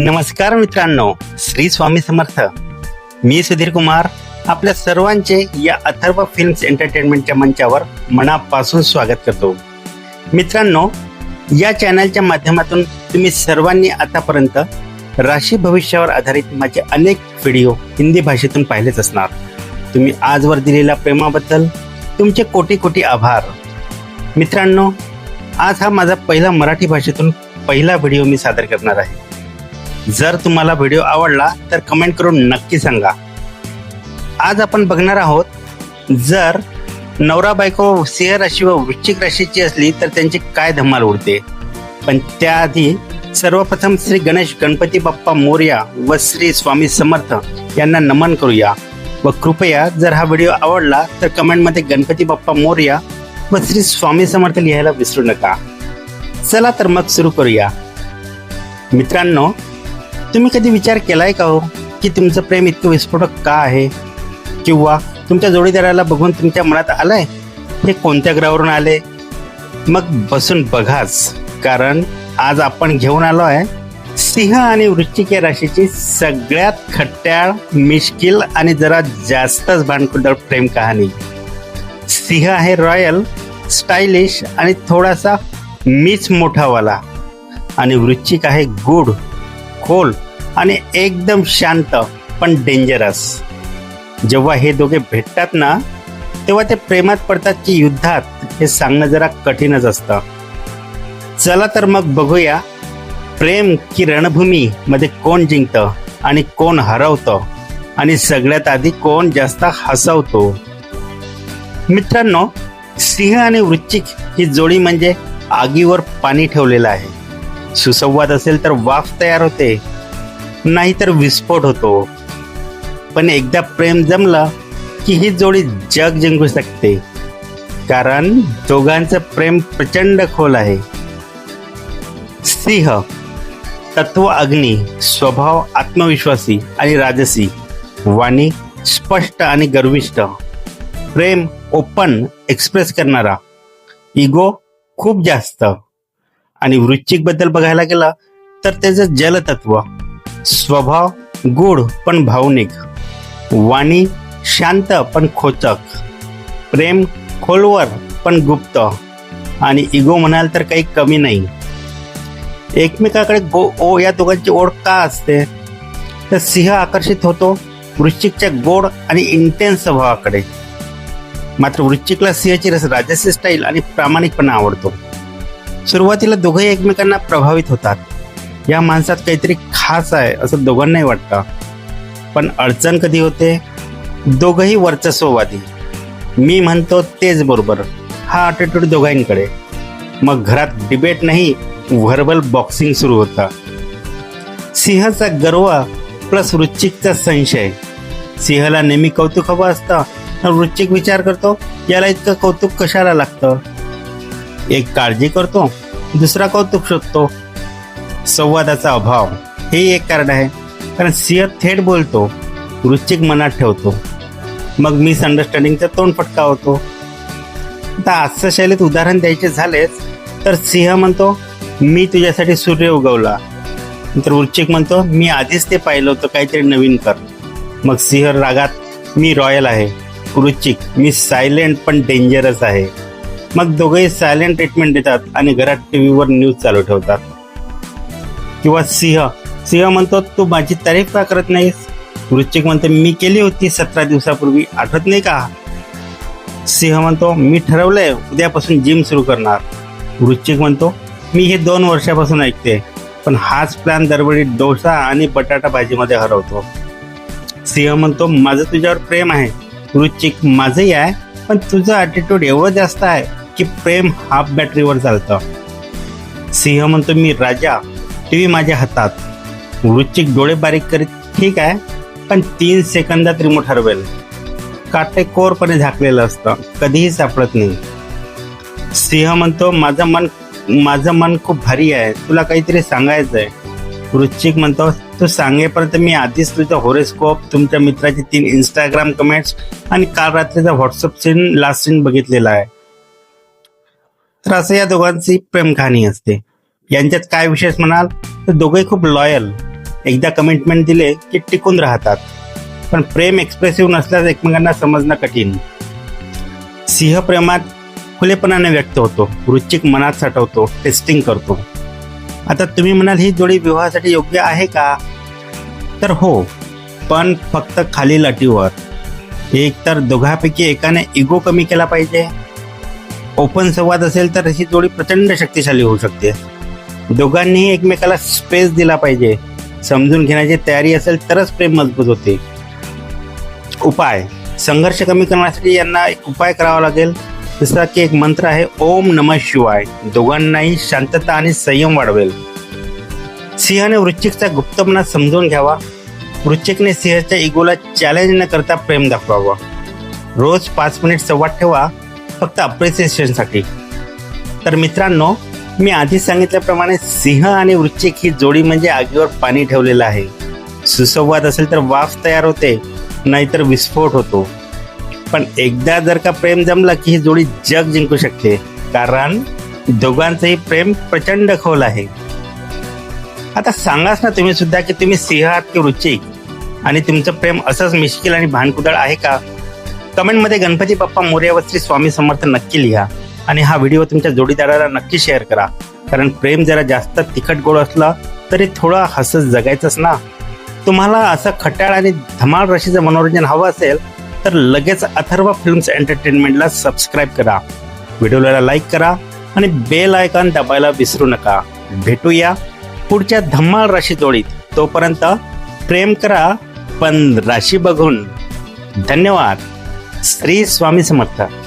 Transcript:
नमस्कार मित्रांनो श्री स्वामी समर्थ. मी सुधीर कुमार आपल्या सर्वांचे या अथर्व फिल्म्स एंटरटेनमेंटच्या मंचावर मनापासून स्वागत करतो. मित्रांनो या चॅनलच्या माध्यमातून तुम्ही सर्वांनी आतापर्यंत राशी भविष्यावर आधारित माझे अनेक व्हिडिओ हिंदी भाषेतून पाहिलेच असणार. तुम्ही आजवर दिलेल्या प्रेमाबद्दल तुमचे कोटी कोटी आभार. मित्रांनो आज हा माझा पहिला मराठी भाषेतून पहिला व्हिडिओ मी सादर करणार आहे. जर तुम्हाला व्हिडिओ आवडला तर कमेंट करून नक्की सांगा. आज आपण बघणार आहोत जर नवरा बायको सिंह राशी व वृश्चिक राशीची असली तर त्यांची काय धमाल उडते? पण त्याआधी सर्वप्रथम श्री गणेश गणपती बाप्पा मोर्या व श्री स्वामी समर्थ यांना नमन करूया व कृपया जर हा व्हिडिओ आवडला तर कमेंटमध्ये गणपती बाप्पा मोर्या व श्री स्वामी समर्थ लिहायला विसरू नका. चला तर मग सुरू करूया. मित्रांनो तुम्ही कधी विचार केलाय का हो? की तुमचं प्रेम इतकं विस्फोटक का आहे? किंवा तुमच्या जोडीदाराला बघून तुमच्या मनात आलंय? हे कोणत्या ग्रहावरून आले? मग बसून बघाच. कारण आज आपण घेऊन आलो आहे सिंह आणि वृश्चिक या राशीची सगळ्यात खट्ट्याळ मिश्किल आणि जरा जास्तच भांडकुदळ प्रेम कहाणी. सिंह आहे रॉयल स्टायलिश आणि थोडासा मीच मोठावाला. आणि वृश्चिक आहे गुड खोल आणि एकदम शांत पण डेंजरस जेव्हा हे दोघे भेटतात ना तेव्हा ते प्रेमात पडतात की युद्धात हे सांगणं जरा कठीणच असतं. चला तर मग बघूया प्रेम की रणभूमी मध्ये कोण जिंकतं आणि कोण हरवतं आणि सगळ्यात आधी कोण जास्त हसवतो. मित्रांनो सिंह आणि वृश्चिक ही जोडी म्हणजे आगीवर पाणी ठेवलेलं आहे. सुसंवाद असेल तर वाफ तयार होते नाहीतर विस्फोट होतो. पण एकदा प्रेम जमलं की ही जोडी जग जिंकू शकते. कारण दोघांचं प्रेम प्रचंड खोल आहे. सिंह तत्व अग्नी स्वभाव आत्मविश्वासी आणि राजसी वाणी स्पष्ट आणि गर्विष्ठ प्रेम ओपन एक्सप्रेस करणारा. इगो खूप जास्त. आणि वृश्चिकबद्दल बघायला गेला तर त्याचं जलतत्व स्वभाव गुढ पण भावनिक वाणी शांत पण खोचक प्रेम खोलवर पण गुप्त आणि इगो म्हणाल तर काही कमी नाही. एकमेकाकडे गो ओ या दोघांची ओढ का असते? तर सिंह आकर्षित होतो वृश्चिकच्या गोड आणि इंटेन्स स्वभावाकडे. मात्र वृश्चिकला सिंहची रस राजसी स्टाईल आणि प्रामाणिकपणा आवडतो. सुरुवातीला दोघंही एकमेकांना प्रभावित होतात. या माणसात काहीतरी खास आहे असं दोघांनाही वाटतं. पण अडचण कधी होते? दोघंही वर्चस्ववादी. मी म्हणतो तेच बरोबर. हा अटिट्यूड दोघांकडे. मग घरात डिबेट नाही व्हर्बल बॉक्सिंग सुरू होता. सिंहचा गर्व प्लस वृश्चिकचा संशय. सिंहला नेहमी कौतुक हवं असतं. तर वृश्चिक विचार करतो याला इतकं कौतुक कशाला लागतं? एक काळजी करतो दुसरा कौतुक शोधतो. संवादाचा अभाव हे एक कारण आहे. कारण सिंह थेट बोलतो वृश्चिक मनात ठेवतो. मग मिसअंडरस्टँडिंगचा तोंड फटका होतो आता आजच्या शैलीत उदाहरण द्यायचे झालेच तर सिंह म्हणतो मी तुझ्यासाठी सूर्य उगवला. तर वृश्चिक म्हणतो मी आधीच ते पाहिलं होतं काहीतरी नवीन कर. मग सिंह रागात मी रॉयल आहे. वृश्चिक मी सायलेंट पण डेंजरस आहे. मग दोघेही सायलेंट ट्रीटमेंट देतात आणि घरात टीव्हीवर न्यूज चालू ठेवतात. किंवा सिंह. सिंह म्हणतो तू माझी तारीफ का करत नाहीस? वृश्चिक म्हणतो मी केली होती सतरा दिवसापूर्वी. आठवत नाही का? सिंह म्हणतो मी ठरवलंय उद्यापासून जिम सुरू करणार. वृश्चिक म्हणतो मी हे दोन वर्षापासून ऐकते पण हाच प्लॅन दरवेळी डोसा आणि बटाटा भाजीमध्ये हरवतो. सिंह म्हणतो माझं तुझ्यावर प्रेम आहे. वृश्चिक माझंही आहे पण तुझं ॲटिट्यूड एवढं जास्त आहे. की प्रेम हाफ बॅटरीवर चालतं. सिंह म्हणतो मी राजा टी व्ही माझ्या हातात. वृश्चिक डोळे बारीक करीत ठीक आहे पण तीन सेकंदात रिमोट हरवेल. काटेकोरपणे झाकलेलं असतं कधीही सापडत नाही. सिंह म्हणतो माझं मन माझं मन खूप भारी आहे तुला काहीतरी सांगायचं आहे वृश्चिक म्हणतो तू सांगेपर्यंत मी आधीच तुझा होरेस्कोप तुमच्या मित्राचे तीन इंस्टाग्राम कमेंट्स आणि काल रात्रीचा व्हॉट्सअप सीन लास्ट सीन बघितलेला आहे. तर असं या दोघांची प्रेम कहाणी असते. यांच्यात काय विशेष म्हणाल? तर दोघंही खूप लॉयल एकदा कमिटमेंट दिले की टिकून राहतात. पण प्रेम एक्सप्रेसिव्ह नसल्यास एकमेकांना समजणं कठीण. सिंह प्रेमात खुलेपणाने व्यक्त होतो. वृश्चिक मनात साठवतो. टेस्टिंग करतो. आता तुम्ही म्हणाल ही जोडी विवाहासाठी योग्य आहे का? तर हो. पण फक्त खालील अटीवर एक तर दोघांपैकी एकाने इगो कमी केला पाहिजे? ओपन संवाद असेल तर अशी जोडी प्रचंड शक्तिशाली होऊ शकते. दोघांनीही एकमेकाला स्पेस दिला पाहिजे. समजून घेण्याची तयारी असेल तरच प्रेम मजबूत होते. उपाय. संघर्ष कमी करण्यासाठी यांना एक उपाय करावा लागेल. जसा की एक मंत्र आहे ओम नम शिवाय. दोघांनाही शांतता आणि संयम वाढवेल. सिंहाने वृश्चिकचा गुप्तपणा समजून घ्यावा. वृश्चिकने सिंहाच्या इगोला चॅलेंज न करता प्रेम दाखवावं. रोज पाच मिनिट संवाद ठेवा. फक्त अप्रिसिएशनसाठी तर मित्रांनो मी आधी सांगितल्याप्रमाणे सिंह आणि वृश्चिक ही जोडी म्हणजे आगीवर पाणी ठेवलेलं आहे. सुसंवाद असेल तर वाफ तयार होते नाहीतर विस्फोट होतो. पण एकदा जर का प्रेम जमलं की ही जोडी जग जिंकू शकते कारण दोघांचंही प्रेम प्रचंड खोल आहे. आता सांगाच ना तुम्ही सुद्धा की तुम्ही सिंह आहात की वृश्चिक? आणि तुमचं प्रेम असंच मिश्किल आणि भानकुदळ आहे का? कमेंटमध्ये गणपती बाप्पा मोर्यावस्त्री स्वामी समर्थ नक्की लिहा आणि हा व्हिडिओ तुमच्या जोडीदाराला नक्की शेअर करा. कारण प्रेम जरा जास्त तिखट गोड असलं तरी थोडं हसत जगायचंच ना. तुम्हाला असं खट्याळ आणि धमाल रशीचं मनोरंजन हवं असेल तर लगेच अथर्व फिल्म्स एंटरटेनमेंटला सबस्क्राईब करा. व्हिडिओला लाईक करा आणि बेल आयकॉन दाबायला विसरू नका. भेटूया पुढच्या धम्माल राशी जोडीत. तोपर्यंत प्रेम करा पण राशी बघून. धन्यवाद. स्त्री स्वामी समर्थ.